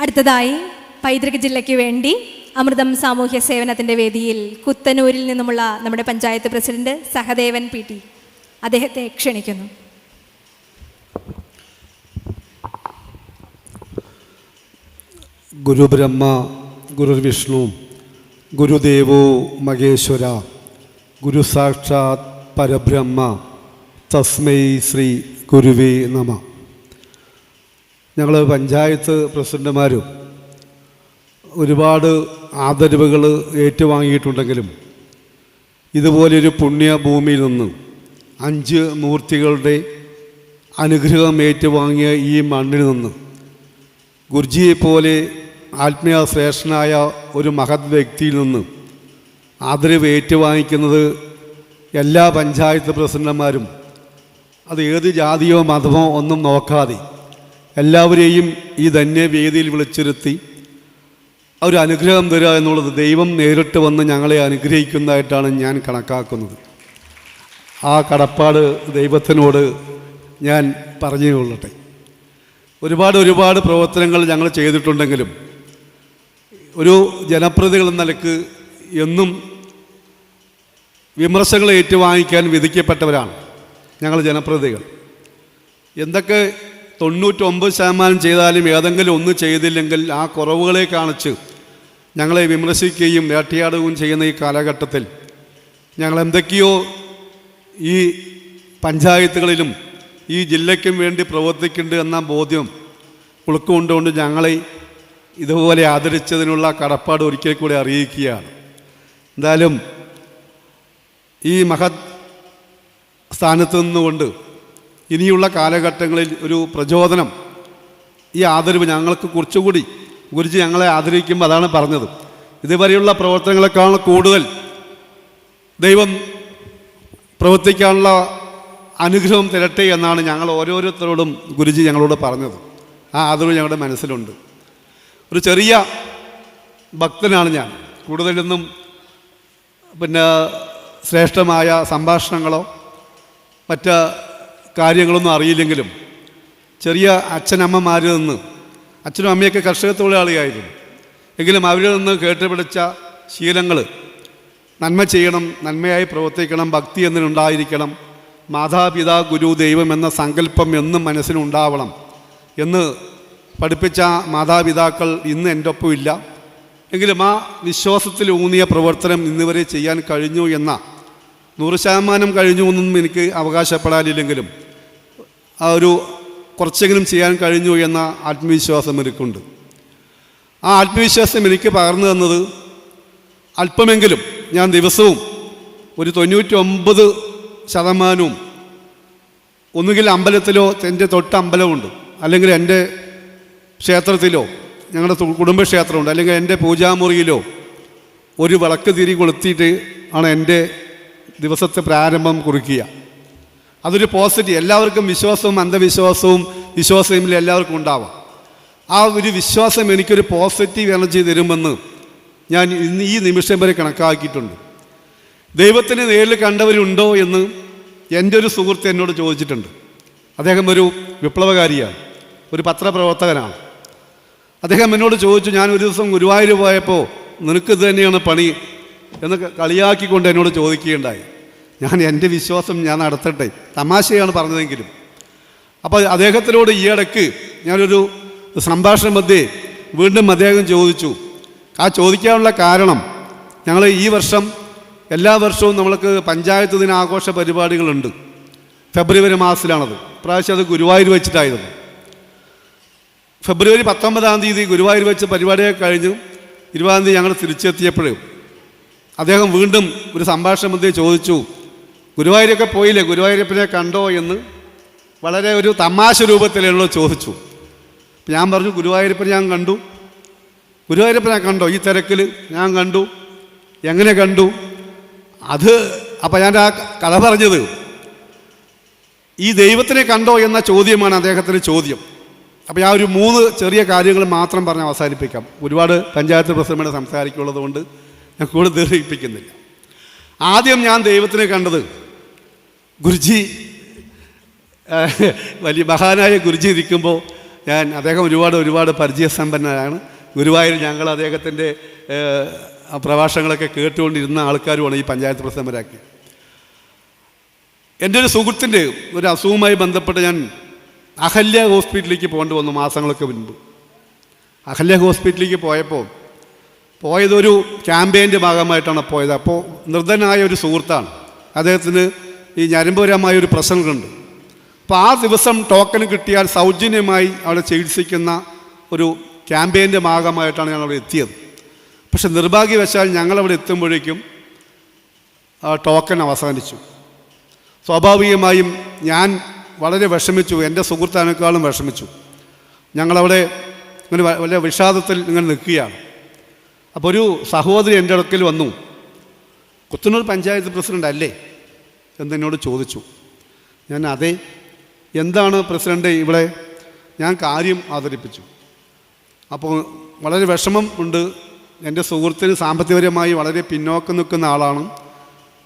അടുത്തതായി പൈതൃക ജില്ലയ്ക്ക് വേണ്ടി അമൃതം സാമൂഹ്യ സേവനത്തിന്റെ വേദിയിൽ കുത്തനൂരിൽ നിന്നുമുള്ള നമ്മുടെ panchayat president Sahadevan P T. അദ്ദേഹത്തെ ക്ഷണിക്കുന്നു. ഗുരുബ്രഹ്മ ഗുരുവിഷ്ണു ഗുരുദേവോ മഹേശ്വര ഗുരുസാക്ഷാത് പരബ്രഹ്മ തസ്മൈ ശ്രീ ഗുരുവേ നമ. ഞങ്ങൾ പഞ്ചായത്ത് പ്രസിഡന്റുമാരും ഒരുപാട് ആദരവുകൾ ഏറ്റുവാങ്ങിയിട്ടുണ്ടെങ്കിലും ഇതുപോലൊരു പുണ്യഭൂമിയിൽ നിന്ന് അഞ്ച് മൂർത്തികളുടെ അനുഗ്രഹം ഏറ്റുവാങ്ങിയ ഈ മണ്ണിൽ നിന്ന് ഗുർജിയെപ്പോലെ ആത്മീയ ശ്രേഷ്ഠനായ ഒരു മഹത് വ്യക്തിയിൽ നിന്ന് ആദരവ് ഏറ്റുവാങ്ങിക്കുന്നത് എല്ലാ പഞ്ചായത്ത് പ്രസിഡന്റുമാരും അത് ഏത് ജാതിയോ മതമോ ഒന്നും നോക്കാതെ എല്ലാവരെയും ഈ ധന്യവേദിയിൽ വിളിച്ചിരുത്തി ഒരു അനുഗ്രഹം തരിക എന്നുള്ളത് ദൈവം നേരിട്ട് വന്ന് ഞങ്ങളെ അനുഗ്രഹിക്കുന്നതായിട്ടാണ് ഞാൻ കണക്കാക്കുന്നത്. ആ കടപ്പാട് ദൈവത്തിനോട് ഞാൻ പറഞ്ഞു കൊള്ളട്ടെ ഒരുപാട് ഒരുപാട് പ്രവർത്തനങ്ങൾ ഞങ്ങൾ ചെയ്തിട്ടുണ്ടെങ്കിലും ഒരു ജനപ്രതികൾ നിലയ്ക്ക് എന്നും വിമർശനങ്ങൾ ഏറ്റുവാങ്ങിക്കാൻ വിധിക്കപ്പെട്ടവരാണ് ഞങ്ങൾ ജനപ്രതികൾ എന്തൊക്കെ തൊണ്ണൂറ്റൊമ്പത് ശതമാനം ചെയ്താലും ഏതെങ്കിലും ഒന്ന് ചെയ്തില്ലെങ്കിൽ ആ കുറവുകളെ കാണിച്ച് ഞങ്ങളെ വിമർശിക്കുകയും വേട്ടയാടുകയും ചെയ്യുന്ന ഈ കാലഘട്ടത്തിൽ ഞങ്ങൾ എന്തൊക്കെയോ ഈ പഞ്ചായത്തുകളിലും ഈ ജില്ലയ്ക്കും വേണ്ടി പ്രവർത്തിക്കുന്നുണ്ട് എന്ന ബോധ്യം ഉൾക്കൊണ്ടുകൊണ്ട് ഞങ്ങളെ ഇതുപോലെ ആദരിച്ചതിനുള്ള കടപ്പാട് ഒരിക്കൽ കൂടി അറിയിക്കുകയാണ്. എന്തായാലും ഈ മഹത് സ്ഥാനത്ത് നിന്നുകൊണ്ട് ഇനിയുള്ള കാലഘട്ടങ്ങളിൽ ഒരു പ്രചോദനം ഈ ആദരവ് ഞങ്ങൾക്ക് കുറച്ചുകൂടി ഗുരുജി ഞങ്ങളെ ആദരിക്കുമ്പോൾ അതാണ് പറഞ്ഞത്. ഇതുവരെയുള്ള പ്രവർത്തനങ്ങളെക്കാൾ കൂടുതൽ ദൈവം പ്രവർത്തിക്കാനുള്ള അനുഗ്രഹം തരട്ടെ എന്നാണ് ഞങ്ങൾ ഓരോരുത്തരോടും ഗുരുജി ഞങ്ങളോട് പറഞ്ഞത്. ആ ആദരവ് ഞങ്ങളുടെ മനസ്സിലുണ്ട്. ഒരു ചെറിയ ഭക്തനാണ് ഞാൻ. കൂടുതലൊന്നും പിന്നെ ശ്രേഷ്ഠമായ സംഭാഷണങ്ങളോ മറ്റ് കാര്യങ്ങളൊന്നും അറിയില്ലെങ്കിലും ചെറിയ അച്ഛനമ്മമാരിൽ നിന്ന് അച്ഛനും അമ്മയൊക്കെ കർഷക തൊഴിലാളിയായിരുന്നു എങ്കിലും അവരിൽ നിന്ന് കേട്ടുപിടിച്ച ശീലങ്ങൾ നന്മ ചെയ്യണം നന്മയായി പ്രവർത്തിക്കണം ഭക്തി എന്നിനുണ്ടായിരിക്കണം മാതാപിതാ ഗുരു ദൈവം എന്ന സങ്കല്പം എന്നും മനസ്സിനുണ്ടാവണം എന്ന് പഠിപ്പിച്ച മാതാപിതാക്കൾ ഇന്ന് എന്റെ ഒപ്പം ഇല്ല എങ്കിലും ആ വിശ്വാസത്തിൽ ഊന്നിയ പ്രവർത്തനം ഇന്നുവരെ ചെയ്യാൻ കഴിഞ്ഞു എന്ന നൂറ് ശതമാനം കഴിഞ്ഞു എന്നൊന്നും എനിക്ക് അവകാശപ്പെടാനില്ലെങ്കിലും ആ ഒരു കുറച്ചെങ്കിലും ചെയ്യാൻ കഴിഞ്ഞു എന്ന ആത്മവിശ്വാസം എനിക്കുണ്ട്. ആ ആത്മവിശ്വാസം എനിക്ക് പകർന്നു തന്നത് അല്പമെങ്കിലും ഞാൻ ദിവസവും ഒരു തൊണ്ണൂറ്റി ഒമ്പത് ശതമാനവും ഒന്നുകിൽ അമ്പലത്തിലോ എന്റെ തൊട്ട് അമ്പലമുണ്ട് അല്ലെങ്കിൽ എന്റെ ക്ഷേത്രത്തിലോ ഞങ്ങളുടെ കുടുംബക്ഷേത്രമുണ്ട് അല്ലെങ്കിൽ എന്റെ പൂജാമുറിയിലോ ഒരു വിളക്ക് തിരി കൊളുത്തിയിട്ട് ആണ് എന്റെ ദിവസത്തെ പ്രാരംഭം കുറിക്കുക. അതൊരു പോസിറ്റീവ് എല്ലാവർക്കും വിശ്വാസവും അന്ധവിശ്വാസവും വിശ്വാസവും എല്ലാവർക്കും ഉണ്ടാവാം. ആ ഒരു വിശ്വാസം എനിക്കൊരു പോസിറ്റീവ് എനർജി തരുമെന്ന് ഞാൻ ഇന്ന് ഈ നിമിഷം വരെ കണക്കാക്കിയിട്ടുണ്ട്. ദൈവത്തിനെ നേരിൽ കണ്ടവരുണ്ടോ എന്ന് എന്റെ ഒരു സുഹൃത്ത് എന്നോട് ചോദിച്ചിട്ടുണ്ട്. അദ്ദേഹം ഒരു വിപ്ലവകാരിയാണ് ഒരു പത്രപ്രവർത്തകനാണ്. അദ്ദേഹം എന്നോട് ചോദിച്ചു ഞാൻ ഒരു ദിവസം ഗുരുവായൂർ പോയപ്പോൾ നിനക്ക് ഇത് തന്നെയാണ് പണി എന്ന് കളിയാക്കിക്കൊണ്ട് എന്നോട് ചോദിക്കുകയുണ്ടായി. ഞാൻ എന്റെ വിശ്വാസം ഞാൻ നടത്തട്ടെ. തമാശയാണ് പറഞ്ഞതെങ്കിലും. അപ്പോൾ അദ്ദേഹത്തിനോട് ഈയിടയ്ക്ക് ഞാനൊരു സംഭാഷണ മധ്യേ വീണ്ടും അദ്ദേഹം ചോദിച്ചു. ആ ചോദിക്കാനുള്ള കാരണം ഞങ്ങൾ ഈ വർഷം എല്ലാ വർഷവും നമ്മൾക്ക് പഞ്ചായത്ത് ദിന ആഘോഷ പരിപാടികളുണ്ട്. ഫെബ്രുവരി മാസത്തിലാണത്. പ്രാവശ്യം അത് ഗുരുവായൂർ വെച്ചിട്ടായിരുന്നു. ഫെബ്രുവരി പത്തൊമ്പതാം തീയതി ഗുരുവായൂർ വെച്ച പരിപാടിയൊക്കെ കഴിഞ്ഞു. ഇരുപതാം തീയതി ഞങ്ങൾ തിരിച്ചെത്തിയപ്പോൾ അദ്ദേഹം വീണ്ടും ഒരു സംഭാഷണ മന്ത്രി ചോദിച്ചു ഗുരുവായൂരൊക്കെ പോയില്ലേ? ഗുരുവായൂരപ്പനെ കണ്ടോ? എന്ന് വളരെ ഒരു തമാശ രൂപത്തിലുള്ള ചോദിച്ചു. ഞാൻ പറഞ്ഞു ഗുരുവായൂരപ്പനെ ഞാൻ കണ്ടു. ഗുരുവായൂരപ്പനെ കണ്ടോ? ഈ തിരക്കിൽ ഞാൻ കണ്ടു. എങ്ങനെ കണ്ടു? അത് അപ്പം ഞാൻ ആ കഥ പറഞ്ഞത് ഈ ദൈവത്തിനെ കണ്ടോ? എന്ന ചോദ്യമാണ് അദ്ദേഹത്തിന്റെ ചോദ്യം. അപ്പോൾ ഞാൻ ഒരു മൂന്ന് ചെറിയ കാര്യങ്ങൾ മാത്രം പറഞ്ഞ് അവസാനിപ്പിക്കാം. ഒരുപാട് പഞ്ചായത്ത് പ്രസിഡന്റ് സംസാരിക്കുള്ളത് കൊണ്ട് ഞാൻ കൂടുതൽ ദീർഘിപ്പിക്കുന്നില്ല. ആദ്യം ഞാൻ ദൈവത്തിനെ കണ്ടത് ഗുരുജി വലിയ മഹാനായ ഗുരുജി ഇരിക്കുമ്പോൾ ഞാൻ അദ്ദേഹം ഒരുപാട് ഒരുപാട് പരിചയസമ്പന്നനാണ് ഗുരുവായൂർ ഞങ്ങൾ അദ്ദേഹത്തിന്റെ പ്രഭാഷണങ്ങളൊക്കെ കേട്ടുകൊണ്ടിരുന്ന ആൾക്കാരുമാണ് ഈ പഞ്ചായത്ത് പ്രസിഡന്റാക്കി. എന്റെ ഒരു സുഹൃത്തിന്റെ ഒരു അസുഖവുമായി ബന്ധപ്പെട്ട് ഞാൻ അഹല്യ ഹോസ്പിറ്റലിലേക്ക് പോകേണ്ടി വന്നു മാസങ്ങളൊക്കെ മുൻപ്. അഹല്യ ഹോസ്പിറ്റലിലേക്ക് പോയപ്പോൾ പോയതൊരു ക്യാമ്പയിന്റെ ഭാഗമായിട്ടാണ് പോയത്. അപ്പോൾ നിർദ്ധനായ ഒരു സുഹൃത്താണ്. അദ്ദേഹത്തിന് ഈ ഞരമ്പുരമായ ഒരു പ്രസംഗമുണ്ട്. അപ്പോൾ ആ ദിവസം ടോക്കൺ കിട്ടിയാൽ സൗജന്യമായി അവിടെ ചികിത്സിക്കുന്ന ഒരു ക്യാമ്പയിന്റെ ഭാഗമായിട്ടാണ് ഞങ്ങൾ അവിടെ എത്തിയത്. പക്ഷെ നിർഭാഗ്യവശാൽ ഞങ്ങളവിടെ എത്തുമ്പോഴേക്കും ടോക്കൺ അവസാനിച്ചു. സ്വാഭാവികമായും ഞാൻ വളരെ വിഷമിച്ചു. എന്റെ സുഹൃത്തിനേക്കാളും വിഷമിച്ചു. ഞങ്ങളവിടെ ഇങ്ങനെ വലിയ വിഷാദത്തിൽ ഇങ്ങനെ നിൽക്കുകയാണ്. അപ്പോൾ ഒരു സഹോദരി എന്റെ അടുക്കൽ വന്നു. കുത്തനൂർ പഞ്ചായത്ത് പ്രസിഡന്റ് അല്ലേ? എന്നെന്നോട് ചോദിച്ചു. ഞാൻ അതെ. എന്താണ് പ്രസിഡന്റ് ഇവിടെ? ഞാൻ കാര്യം അവതരിപ്പിച്ചു. അപ്പോൾ വളരെ വിഷമം ഉണ്ട്. എന്റെ സുഹൃത്തിന് സാമ്പത്തികപരമായി വളരെ പിന്നോക്കം നിൽക്കുന്ന ആളാണ്.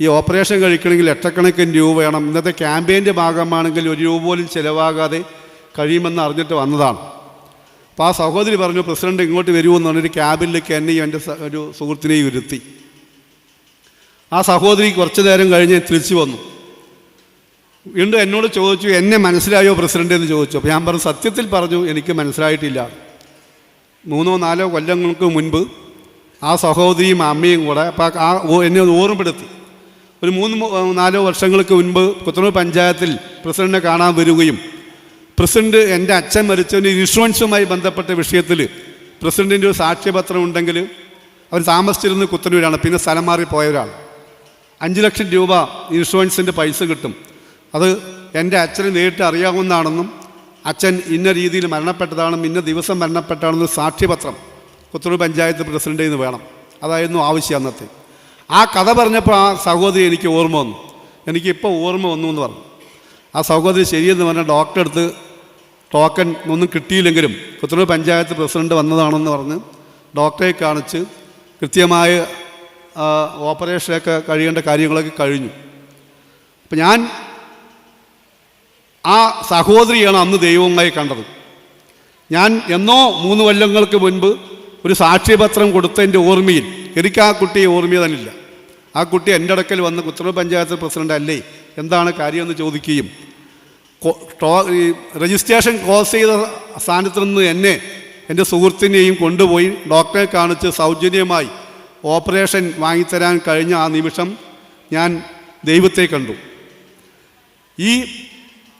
ഈ ഓപ്പറേഷൻ കഴിക്കണമെങ്കിൽ ലക്ഷക്കണക്കിന് രൂപ വേണം. ഇന്നത്തെ ക്യാമ്പയിന്റെ ഭാഗമാണെങ്കിൽ ഒരു രൂപ പോലും ചിലവാകാതെ കഴിയുമെന്ന് അറിഞ്ഞിട്ട് വന്നതാണ്. അപ്പോൾ ആ സഹോദരി പറഞ്ഞു പ്രസിഡന്റ് ഇങ്ങോട്ട് വരുമെന്ന് പറഞ്ഞൊരു ക്യാബിലേക്ക് എന്നെയും എന്റെ ഒരു സുഹൃത്തിനെയും ഇരുത്തി. ആ സഹോദരി കുറച്ചു നേരം കഴിഞ്ഞ് തിരിച്ചു വന്നു. വീണ്ടും എന്നോട് ചോദിച്ചു എന്നെ മനസ്സിലായോ പ്രസിഡന്റ്? എന്ന് ചോദിച്ചു. അപ്പോൾ ഞാൻ പറഞ്ഞു സത്യത്തിൽ പറഞ്ഞു എനിക്ക് മനസ്സിലായിട്ടില്ല. മൂന്നോ നാലോ കൊല്ലങ്ങൾക്ക് മുൻപ് ആ സഹോദരിയും അമ്മയും കൂടെ അപ്പം ആ എന്നെ ഓർമ്മപ്പെടുത്തി. ഒരു മൂന്ന് നാലോ വർഷങ്ങൾക്ക് മുൻപ് കുത്തനൂർ പഞ്ചായത്തിൽ പ്രസിഡന്റിനെ കാണാൻ വരികയും പ്രസിഡന്റ് എന്റെ അച്ഛൻ മരിച്ചതിന് ഇൻഷുറൻസുമായി ബന്ധപ്പെട്ട വിഷയത്തിൽ പ്രസിഡന്റിന്റെ ഒരു സാക്ഷ്യപത്രം ഉണ്ടെങ്കിൽ അവർ താമസിച്ചിരുന്ന് കുത്തനൂരാണ്. പിന്നെ സ്ഥലം മാറി പോയവരാണ് അഞ്ച് ലക്ഷം രൂപ ഇൻഷുറൻസിന്റെ പൈസ കിട്ടും. അത് എന്റെ അച്ഛന് നേരിട്ട് അറിയാവുന്നതാണെന്നും അച്ഛൻ ഇന്ന രീതിയിൽ മരണപ്പെട്ടതാണെന്നും ഇന്ന ദിവസം മരണപ്പെട്ടാണെന്നും സാക്ഷ്യപത്രം കുത്തനൂർ പഞ്ചായത്ത് പ്രസിഡന്റിൽ നിന്ന് വേണം. അതായിരുന്നു ആവശ്യം അന്നത്തെ. ആ കഥ പറഞ്ഞപ്പോൾ ആ സഹോദരി എനിക്ക് ഓർമ്മ വന്നു. എനിക്കിപ്പോൾ ഓർമ്മ വന്നു എന്ന് പറഞ്ഞു. ആ സഹോദരി ശരിയെന്ന് പറഞ്ഞ ഡോക്ടറെ അടുത്ത് ടോക്കൺ ഒന്നും കിട്ടിയില്ലെങ്കിലും പുത്തൂർ പഞ്ചായത്ത് പ്രസിഡന്റ് വന്നതാണെന്ന് പറഞ്ഞ് ഡോക്ടറെ കാണിച്ച് കൃത്യമായ ഓപ്പറേഷനൊക്കെ കഴിയേണ്ട കാര്യങ്ങളൊക്കെ കഴിഞ്ഞു. അപ്പം ഞാൻ ആ സഹോദരിയാണ് അന്ന് ദൈവമായി കണ്ടത്. ഞാൻ എന്നോ മൂന്ന് കൊല്ലങ്ങൾക്ക് മുൻപ് ഒരു സാക്ഷ്യപത്രം കൊടുത്തതിന്റെ ഓർമ്മയിൽ എനിക്ക് ആ കുട്ടിയെ ഓർമ്മ തന്നില്ല. ആ കുട്ടി എന്റെ അടുക്കൽ വന്ന് കുത്തനൂർ പഞ്ചായത്ത് പ്രസിഡന്റ് അല്ലേ എന്താണ് കാര്യമെന്ന് ചോദിക്കുകയും ഈ രജിസ്ട്രേഷൻ ക്ലോസ് ചെയ്ത സ്ഥാനത്ത് നിന്ന് എന്നെ എന്റെ സുഹൃത്തിനെയും കൊണ്ടുപോയി ഡോക്ടറെ കാണിച്ച് സൗജന്യമായി ഓപ്പറേഷൻ വാങ്ങിത്തരാൻ കഴിഞ്ഞ ആ നിമിഷം ഞാൻ ദൈവത്തെ കണ്ടു. ഈ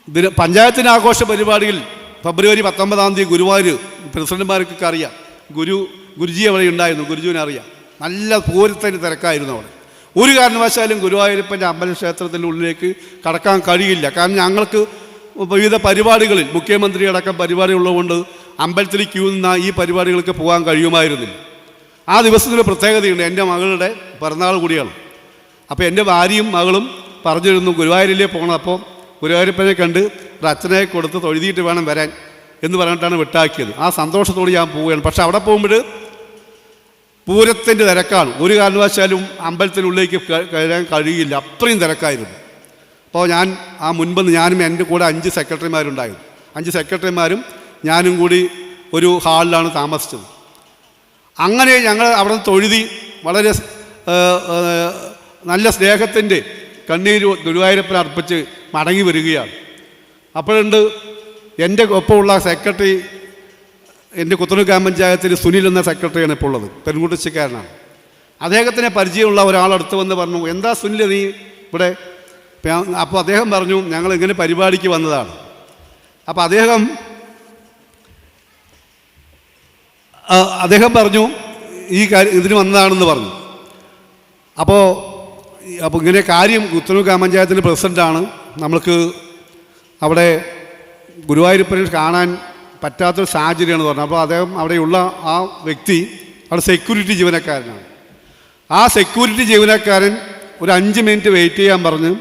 ദിന പഞ്ചായത്തിന് പരിപാടിയിൽ ഫെബ്രുവരി പത്തൊമ്പതാം തീയതി ഗുരുവായൂർ പ്രസിഡന്റ്മാർക്കൊക്കെ അറിയാം ഗുരു ഗുരുജി അവിടെ ഉണ്ടായിരുന്നു ഗുരുജുവിനെ അറിയാം. നല്ല പൂരത്തിന് തിരക്കായിരുന്നു അവിടെ. ഒരു കാരണവശാലും ഗുരുവായൂരപ്പന്റെ അമ്പലക്ഷേത്രത്തിന്റെ ഉള്ളിലേക്ക് കടക്കാൻ കഴിയില്ല. കാരണം ഞങ്ങൾക്ക് വിവിധ പരിപാടികളിൽ മുഖ്യമന്ത്രി അടക്കം പരിപാടി ഉള്ളതുകൊണ്ട് അമ്പലത്തിൽ ക്യൂ നിന്ന ഈ പരിപാടികൾക്ക് പോകാൻ കഴിയുമായിരുന്നില്ല. ആ ദിവസത്തിന് പ്രത്യേകതയുണ്ട്. എന്റെ മകളുടെ പിറന്നാൾ കൂടിയാണ്. അപ്പോൾ എന്റെ ഭാര്യയും മകളും പറഞ്ഞിരുന്നു ഗുരുവായൂരിലേ പോകണം. അപ്പോൾ ഗുരുവായൂരപ്പനെ കണ്ട് ഒരു അച്ഛനെ കൊടുത്ത് തൊഴുതിയിട്ട് വേണം വരാൻ എന്ന് പറഞ്ഞിട്ടാണ് വിട്ടാക്കിയത്. ആ സന്തോഷത്തോട് ഞാൻ പോവുകയാണ്. പക്ഷെ അവിടെ പോകുമ്പോൾ പൂരത്തിന്റെ തിരക്കാണ്. ഒരു കാരണവശാലും അമ്പലത്തിനുള്ളിലേക്ക് കയറാൻ കഴിയില്ല. അത്രയും തിരക്കായിരുന്നു. അപ്പോൾ ഞാൻ ആ മുൻപ് ഞാനും എന്റെ കൂടെ അഞ്ച് സെക്രട്ടറിമാരുണ്ടായിരുന്നു. അഞ്ച് സെക്രട്ടറിമാരും ഞാനും കൂടി ഒരു ഹാളിലാണ് താമസിച്ചത്. അങ്ങനെ ഞങ്ങൾ അവിടെ നിന്ന് തൊഴുതി വളരെ നല്ല സ്നേഹത്തിന്റെ കണ്ണീര് ഗുരുവായൂരപ്പൻ അർപ്പിച്ച് മടങ്ങി വരികയാണ്. അപ്പോഴുണ്ട് എന്റെ ഒപ്പമുള്ള സെക്രട്ടറി എന്റെ കുത്തനൂർ ഗ്രാമപഞ്ചായത്തിൽ സുനിൽ എന്ന സെക്രട്ടറിയാണ് ഇപ്പോൾ ഉള്ളത് പെൺകുട്ടിച്ചക്കാരനാണ് അദ്ദേഹത്തിനെ പരിചയമുള്ള ഒരാളടുത്ത് വന്ന് പറഞ്ഞു എന്താ സുനിൽ നീ ഇവിടെ അപ്പോൾ അദ്ദേഹം പറഞ്ഞു ഞങ്ങൾ ഇങ്ങനെ പരിപാടിക്ക് വന്നതാണ്. അപ്പോൾ അദ്ദേഹം അദ്ദേഹം പറഞ്ഞു ഈ കാര്യം ഇതിന് വന്നതാണെന്ന് പറഞ്ഞു. അപ്പോൾ അപ്പോൾ ഇങ്ങനെ കാര്യം കുത്തനൂർ ഗ്രാമപഞ്ചായത്തിന്റെ പ്രസിഡന്റാണ് നമ്മൾക്ക് അവിടെ ഗുരുവായൂരപ്പനെ കാണാൻ പറ്റാത്തൊരു സാഹചര്യമാണ് പറഞ്ഞു അപ്പോൾ അദ്ദേഹം അവിടെയുള്ള ആ വ്യക്തി അവിടെ സെക്യൂരിറ്റി ജീവനക്കാരനാണ്. ആ സെക്യൂരിറ്റി ജീവനക്കാരൻ ഒരു അഞ്ച് മിനിറ്റ് വെയിറ്റ് ചെയ്യാൻ പറഞ്ഞ്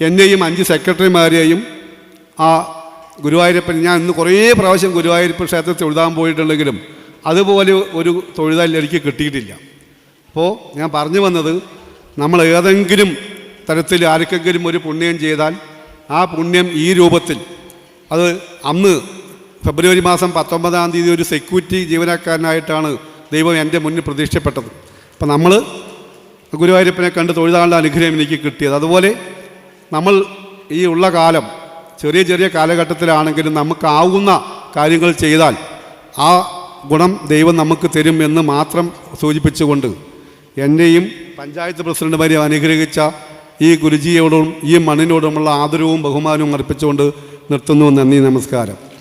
എന്നെയും അഞ്ച് സെക്രട്ടറിമാരെയും ആ ഗുരുവായൂരപ്പൻ ഞാൻ ഇന്ന് കുറേ പ്രാവശ്യം ഗുരുവായൂരപ്പൻ ക്ഷേത്രത്തിൽ തൊഴുതാൻ പോയിട്ടുണ്ടെങ്കിലും അതുപോലെ ഒരു തൊഴുതാൽ എനിക്ക് കിട്ടിയിട്ടില്ല. അപ്പോൾ ഞാൻ പറഞ്ഞു വന്നത് നമ്മൾ ഏതെങ്കിലും തരത്തിൽ ആർക്കെങ്കിലും ഒരു പുണ്യം ചെയ്താൽ ആ പുണ്യം ഈ രൂപത്തിൽ. അത് അന്ന് ഫെബ്രുവരി മാസം പത്തൊമ്പതാം തീയതി ഒരു സെക്യൂരിറ്റി ജീവനക്കാരനായിട്ടാണ് ദൈവം എന്റെ മുന്നിൽ പ്രതീക്ഷപ്പെട്ടത്. അപ്പം നമ്മൾ ഗുരുവായൂരപ്പനെ കണ്ട് തൊഴുതാനുള്ള അനുഗ്രഹം എനിക്ക് കിട്ടിയത്. അതുപോലെ നമ്മൾ ഈ ഉള്ള കാലം ചെറിയ ചെറിയ കാലഘട്ടത്തിലാണെങ്കിലും നമുക്കാവുന്ന കാര്യങ്ങൾ ചെയ്താൽ ആ ഗുണം ദൈവം നമുക്ക് തരും എന്ന് മാത്രം സൂചിപ്പിച്ചുകൊണ്ട് എന്നെയും പഞ്ചായത്ത് പ്രസിഡന്റുമാരെയും അനുഗ്രഹിച്ച ഈ ഗുരുജിയോടും ഈ മണ്ണിനോടുമുള്ള ആദരവും ബഹുമാനവും അർപ്പിച്ചുകൊണ്ട് നിർത്തുന്നു. നന്ദി നമസ്കാരം.